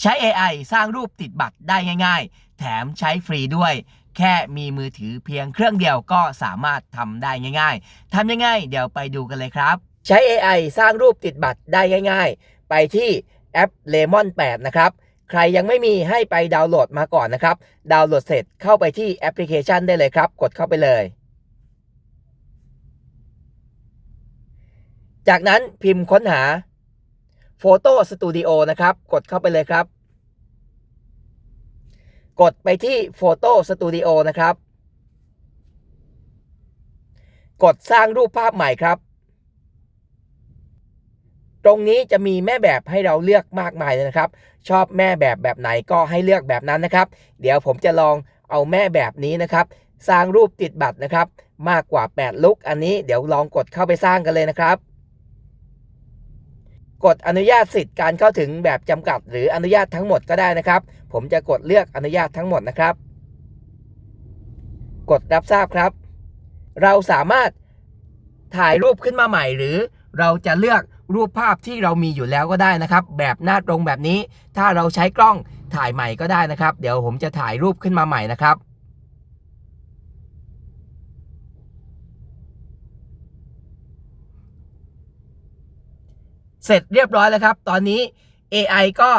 ใช้ AI สร้างรูปติดบัตรได้ง่าย ๆ แถมใช้ฟรีด้วย แค่มีมือถือเพียงเครื่องเดียวก็สามารถทำได้ง่าย ๆทำยังไงเดี๋ยวไปดูกันเลยครับ ใช้ AI สร้างรูปติดบัตรได้ง่าย ๆ ไปที่แอป Lemon 8 นะครับ ใครยังไม่มีให้ไปดาวน์โหลดมาก่อนนะครับ ดาวน์โหลดเสร็จเข้าไปที่แอปพลิเคชันได้เลยครับ กดเข้าไปเลย จากนั้นพิมพ์ค้นหา Photo Studio นะครับ กดเข้าไปเลยครับ กดไปที่ Photo Studio นะครับ กดสร้างรูปภาพใหม่ครับ ตรงนี้จะมีแม่แบบให้เราเลือกมากมายเลยนะครับ ชอบแม่แบบแบบไหนก็ให้เลือกแบบนั้นนะครับ เดี๋ยวผมจะลองเอาแม่แบบนี้นะครับ สร้างรูปติดบัตรนะครับ มากกว่า 8 ลุกอันนี้เดี๋ยวลองกดเข้าไปสร้างกันเลยนะครับ กดอนุญาตสิทธิ์การเข้าถึงแบบจำกัด หรืออนุญาตทั้งหมดก็ได้นะครับ ผมจะกดเลือกอนุญาตทั้งหมดนะครับ กดรับทราบครับ เราสามารถถ่ายรูปขึ้นมาใหม่ หรือเราจะเลือกรูปภาพที่เรามีอยู่แล้วก็ได้นะครับ แบบหน้าตรงแบบนี้ ถ้าเราใช้กล้องถ่ายใหม่ก็ได้นะครับ เดี๋ยวผมจะถ่ายรูปขึ้นมาใหม่นะครับ เสร็จเรียบร้อยแล้วครับ ตอนนี้ AI ก็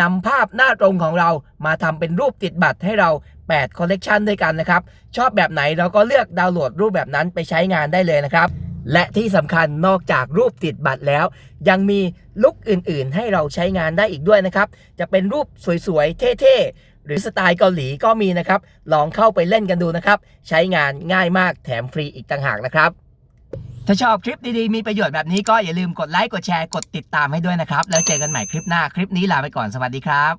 นำภาพหน้าตรงของเรามาทำเป็นรูปติดบัตรให้เรา 8 คอลเลกชันด้วยกันนะครับ ชอบแบบไหนเราก็เลือกดาวน์โหลดรูปแบบนั้นไปใช้งานได้เลยนะครับ และที่สำคัญนอกจากรูปติดบัตรแล้ว ยังมีลุคอื่นๆ ให้เราใช้งานได้อีกด้วยนะครับ จะเป็นรูปสวยๆ เท่ๆ หรือสไตล์เกาหลีก็มีนะครับ ลองเข้าไปเล่นกันดูนะครับ ใช้งานง่ายมากแถมฟรีอีกต่างหากนะครับ ถ้าชอบคลิปดีๆ มีประโยชน์แบบนี้ก็อย่าลืมกดไลค์ กดแชร์ กดติดตามให้ด้วยนะครับ แล้วเจอกันใหม่คลิปหน้า คลิปนี้ลาไปก่อน สวัสดีครับ